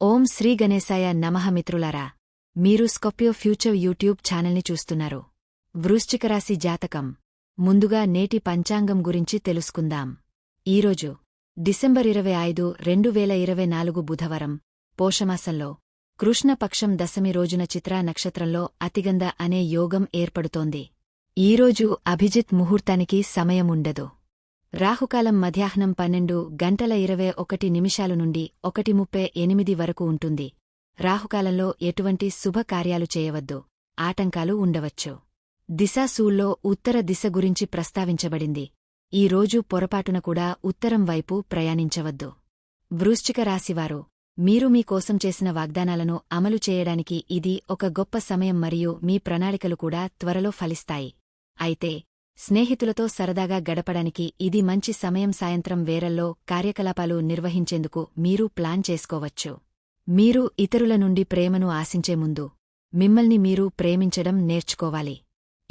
ఓం శ్రీ గణేశాయ నమః మిత్రులారా. మీరు స్కొపియో ఫ్యూచర్ యూట్యూబ్ ఛానల్ని చూస్తున్నారు. వృశ్చికరాశి జాతకం. ముందుగా నేటి పంచాంగం గురించి తెలుసుకుందాం. ఈరోజు డిసెంబర్ ఇరవై ఐదు రెండు వేల ఇరవై నాలుగు బుధవారం పోషమాసంలో కృష్ణపక్షం దశమి రోజున చిత్రా నక్షత్రంలో అతిగంధ అనే యోగం ఏర్పడుతోంది. ఈరోజు అభిజిత్ ముహూర్తానికి సమయముండదు. రాహుకాలం మధ్యాహ్నం పన్నెండు గంటల ఇరవై ఒకటి నిమిషాలు నుండి ఒకటి ముప్పై ఎనిమిది వరకు ఉంటుంది. రాహుకాలంలో ఎటువంటి శుభకార్యాలు చేయవద్దు. ఆటంకాలు ఉండవచ్చు. దిశాసూల్లో ఉత్తర దిశ గురించి ప్రస్తావించబడింది. ఈ రోజు పొరపాటున కూడా ఉత్తరం వైపు ప్రయాణించవద్దు. వృశ్చిక రాశివారు మీరు మీకోసం చేసిన వాగ్దానాలను అమలు చేయడానికి ఇది ఒక గొప్ప సమయం మరియు మీ ప్రణాళికలు కూడా త్వరలో ఫలిస్తాయి. అయితే స్నేహితులతో సరదాగా గడపడానికి ఇది మంచి సమయం సాయంత్రం వేరల్లో కార్యకలాపాలు నిర్వహించేందుకు మీరు ప్లాన్ చేసుకోవచ్చు. మీరు ఇతరుల నుండి ప్రేమను ఆశించే ముందు మిమ్మల్ని మీరు ప్రేమించడం నేర్చుకోవాలి.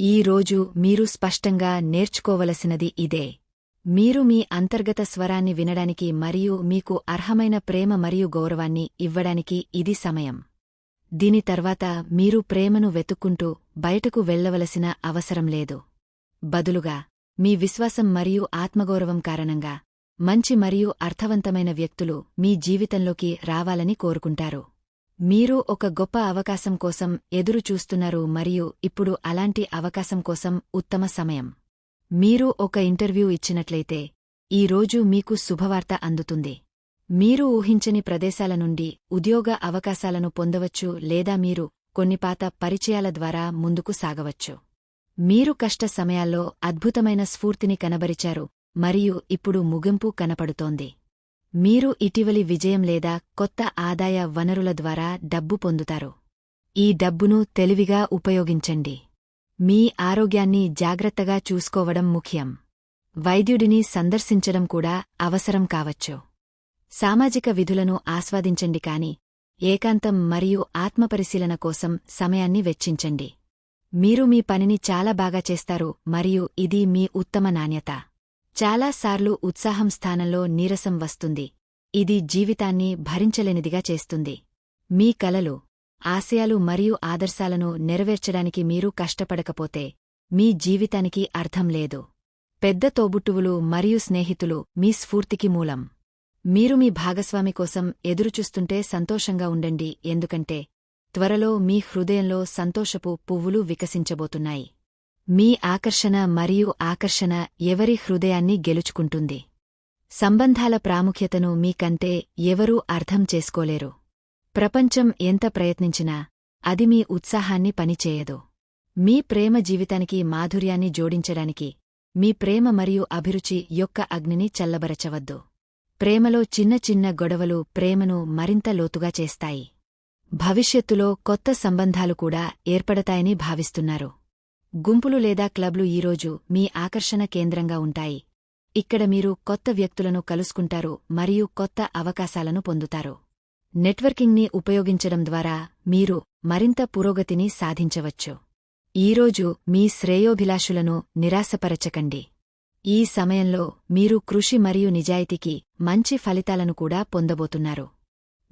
ఈ రోజు మీరు స్పష్టంగా నేర్చుకోవలసినది ఇదే. మీరు మీ అంతర్గత స్వరాన్ని వినడానికి మరియు మీకు అర్హమైన ప్రేమ మరియు గౌరవాన్ని ఇవ్వడానికి ఇది సమయం. దీని తర్వాత మీరు ప్రేమను వెతుక్కుంటూ బయటకు వెళ్ళవలసిన అవసరం లేదు. బదులుగా మీ విశ్వాసం మరియు ఆత్మగౌరవం కారణంగా మంచి మరియు అర్థవంతమైన వ్యక్తులు మీ జీవితంలోకి రావాలని కోరుకుంటారు. మీరు ఒక గొప్ప అవకాశం కోసం ఎదురు చూస్తున్నారు మరియు ఇప్పుడు అలాంటి అవకాశం కోసం ఉత్తమ సమయం. మీరు ఒక ఇంటర్వ్యూ ఇచ్చినట్లయితే ఈ రోజు మీకు శుభవార్త అందుతుంది. మీరు ఊహించని ప్రదేశాల నుండి ఉద్యోగ అవకాశాలను పొందవచ్చు లేదా మీరు కొన్ని పాత పరిచయాల ద్వారా ముందుకు సాగవచ్చు. మీరు కష్ట సమయాల్లో అద్భుతమైన స్ఫూర్తిని కనబరిచారు మరియు ఇప్పుడు ముగింపు కనపడుతోంది. మీరు ఇటీవలి విజయం లేదా కొత్త ఆదాయ వనరుల ద్వారా డబ్బు పొందుతారు. ఈ డబ్బును తెలివిగా ఉపయోగించండి. మీ ఆరోగ్యాన్ని జాగ్రత్తగా చూసుకోవడం ముఖ్యం. వైద్యుడిని సందర్శించడం కూడా అవసరం కావచ్చు. సామాజిక విధులను ఆస్వాదించండి కాని ఏకాంతం మరియు ఆత్మపరిశీలన కోసం సమయాన్ని వెచ్చించండి. మీరు మీ పనిని చాలా బాగా చేస్తారు మరియు ఇది మీ ఉత్తమ నాణ్యత. చాలాసార్లు ఉత్సాహం స్థానంలో నీరసం వస్తుంది. ఇది జీవితాన్ని భరించలేనిదిగా చేస్తుంది. మీ కలలు ఆశయాలు మరియు ఆదర్శాలను నెరవేర్చడానికి మీరు కష్టపడకపోతే మీ జీవితానికి అర్థం లేదు. పెద్ద తోబుట్టువులు మరియు స్నేహితులు మీ స్ఫూర్తికి మూలం. మీరు మీ భాగస్వామి కోసం ఎదురుచూస్తుంటే సంతోషంగా ఉండండి ఎందుకంటే త్వరలో మీ హృదయంలో సంతోషపు పువ్వులు వికసించబోతున్నాయి. మీ ఆకర్షణ మరియు ఆకర్షణ ఎవరి హృదయాన్ని గెలుచుకుంటుంది? సంబంధాల ప్రాముఖ్యతను మీకంటే ఎవరూ అర్థం చేసుకోలేరు. ప్రపంచం ఎంత ప్రయత్నించినా అది మీ ఉత్సాహాన్ని పనిచేయదు. మీ ప్రేమ జీవితానికి మాధుర్యాన్ని జోడించడానికి మీ ప్రేమ మరియు అభిరుచి యొక్క అగ్నిని చల్లబరచవద్దు. ప్రేమలో చిన్న చిన్న గొడవలు ప్రేమను మరింత లోతుగా చేస్తాయి. భవిష్యత్తులో కొత్త సంబంధాలు కూడా ఏర్పడతాయని భావిస్తున్నారు. గుంపులు లేదా క్లబ్లు ఈరోజు మీ ఆకర్షణ కేంద్రంగా ఉంటాయి. ఇక్కడ మీరు కొత్త వ్యక్తులను కలుసుకుంటారు మరియు కొత్త అవకాశాలను పొందుతారు. నెట్వర్కింగ్ని ఉపయోగించడం ద్వారా మీరు మరింత పురోగతిని సాధించవచ్చు. ఈరోజు మీ శ్రేయోభిలాషులను నిరాశపరచకండి. ఈ సమయంలో మీరు కృషి మరియు నిజాయితీకి మంచి ఫలితాలను కూడా పొందబోతున్నారు.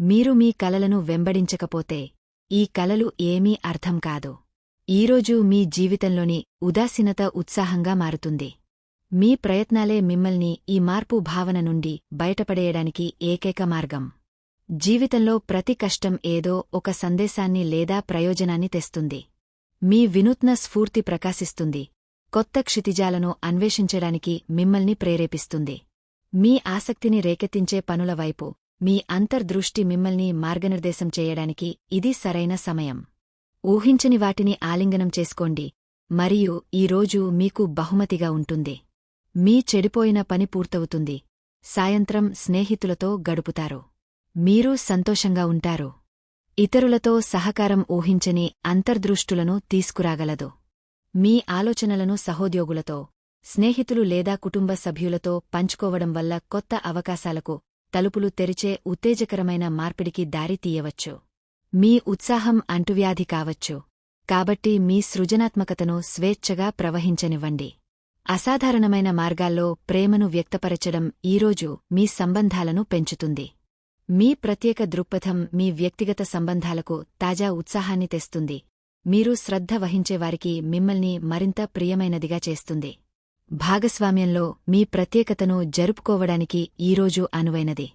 మీరు మీ కలలను వెంబడించకపోతే ఈ కలలు ఏమీ అర్థం కాదు. ఈరోజు మీ జీవితంలోని ఉదాసీనత ఉత్సాహంగా మారుతుంది. మీ ప్రయత్నాలే మిమ్మల్ని ఈ మార్పు భావన నుండి బయటపడేయడానికి ఏకైక మార్గం. జీవితంలో ప్రతి కష్టం ఏదో ఒక సందేశాన్ని లేదా ప్రయోజనాన్ని తెస్తుంది. మీ వినూత్న స్ఫూర్తి ప్రకాశిస్తుంది. కొత్త క్షితిజాలను అన్వేషించడానికి మిమ్మల్ని ప్రేరేపిస్తుంది. మీ ఆసక్తిని రేకెత్తించే పనుల వైపు మీ అంతర్దృష్టి మిమ్మల్ని మార్గనిర్దేశం చేయడానికి ఇది సరైన సమయం. ఊహించని వాటిని ఆలింగనం చేసుకోండి మరియు ఈరోజు మీకు బహుమతిగా ఉంటుంది. మీ చెడిపోయిన పని పూర్తవుతుంది. సాయంత్రం స్నేహితులతో గడుపుతారు. మీరు సంతోషంగా ఉంటారు. ఇతరులతో సహకారం ఊహించని అంతర్దృష్టులను తీసుకురాగలదు. మీ ఆలోచనలను సహోద్యోగులతో స్నేహితులు లేదా కుటుంబ సభ్యులతో పంచుకోవడం వల్ల కొత్త అవకాశాలకు తలుపులు తెరిచే ఉత్తేజకరమైన మార్పిడికి దారి తీయవచ్చు. మీ ఉత్సాహం అంటువ్యాధి కావచ్చు. కాబట్టి మీ సృజనాత్మకతను స్వేచ్ఛగా ప్రవహించనివ్వండి. అసాధారణమైన మార్గాల్లో ప్రేమను వ్యక్తపరచడం ఈరోజు మీ సంబంధాలను పెంచుతుంది. మీ ప్రత్యేక దృక్పథం మీ వ్యక్తిగత సంబంధాలకు తాజా ఉత్సాహాన్ని తెస్తుంది. మీరు శ్రద్ధ వహించేవారికి మిమ్మల్ని మరింత ప్రియమైనదిగా చేస్తుంది. భాగస్వామ్యంలో మీ ప్రత్యేకతను జరుపుకోవడానికి ఈరోజు అనువైనది.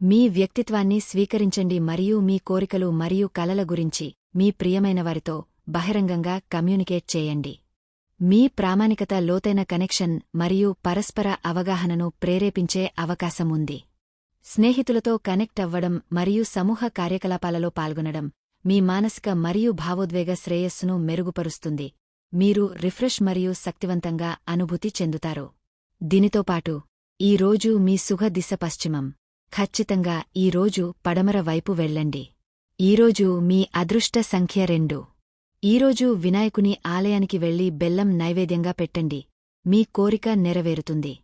మీ వ్యక్తిత్వాన్ని స్వీకరించండి మరియు మీ కోరికలు మరియు కలల గురించి మీ ప్రియమైనవారితో బహిరంగంగా కమ్యూనికేట్ చేయండి. మీ ప్రామాణికత లోతైన కనెక్షన్ మరియు పరస్పర అవగాహనను ప్రేరేపించే అవకాశం ఉంది. స్నేహితులతో కనెక్ట్ అవ్వడం మరియు సమూహ కార్యకలాపాలలో పాల్గొనడం మీ మానసిక మరియు భావోద్వేగ శ్రేయస్సును మెరుగుపరుస్తుంది. మీరు రిఫ్రెష్ మరియు శక్తివంతంగా అనుభూతి చెందుతారు. దీనితో పాటు ఈ రోజు మీ సుఖ దిశ పశ్చిమం. ఖచ్చితంగా ఈ రోజు పడమర వైపు వెళ్ళండి. ఈరోజు మీ అదృష్ట సంఖ్య రెండు. ఈరోజు వినాయకుని ఆలయానికి వెళ్ళి బెల్లం నైవేద్యంగా పెట్టండి. మీ కోరిక నెరవేరుతుంది.